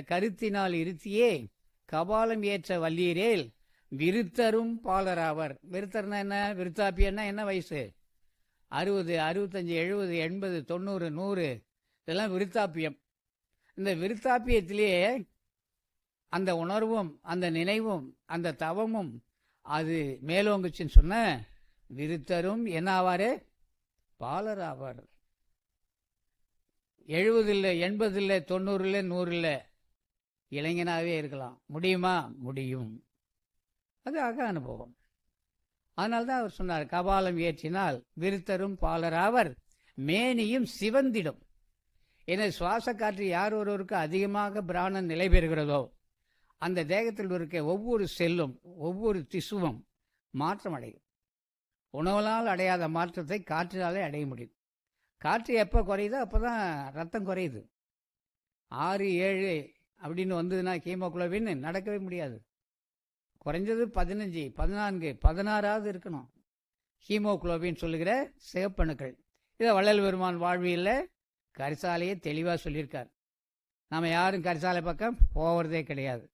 கருத்தினால் இருத்தியே கபாலம் ஏற்ற வல்லீரேல் விருத்தரும் பாலராவர். விருத்தர்னா என்ன? விருத்தாப்பியன்னா என்ன வயசு? அறுபது அறுபத்தஞ்சு எழுபது எண்பது தொண்ணூறு நூறு. இதெல்லாம் விருத்தாப்பியம் இந்த விருத்தாப்பியத்திலேயே அந்த உணர்வும் அந்த நினைவும் அந்த தவமும் அது மேலோங்குச்சுன்னு சொன்ன விருத்தரும் என்ன ஆவாரு பாலர் ஆவார் எழுபது இல்லை நூறு இல்லை தொண்ணூறு இல்லை நூறு இல்லை இளைஞனாகவே இருக்கலாம். முடியுமா? முடியும். அது அக அனுபவம். அதனால தான் அவர் சொன்னார் கபாலம் ஏற்றினால் விருத்தரும் பாலராவர் மேனியும் சிவந்திடும். என சுவாச காற்று யார் ஒருவருக்கு அதிகமாக பிராணன் நிலை பெறுகிறதோ அந்த தேகத்தில் இருக்க ஒவ்வொரு செல்லும் ஒவ்வொரு திசுவும் மாற்றம் அடையும் உணவனால் அடையாத மாற்றத்தை காற்றினாலே அடைய முடியும். காற்று எப்போ குறையுதோ அப்போ தான் ரத்தம் குறையுது. ஆறு ஏழு அப்படின்னு வந்ததுன்னா ஹீமோகுளோபின் நடக்கவே முடியாது. குறைஞ்சது பதினஞ்சு பதினான்கு பதினாறாவது இருக்கணும். ஹீமோக்ளோபின் சொல்லுகிற சிவப்பணுக்கள் இதை வள்ளல் பெருமான் வாழ்வியலில் கரிசாலையே தெளிவாக சொல்லியிருக்கார். நாம் யாரும் கரிசாலை பக்கம் போகிறதே கிடையாது.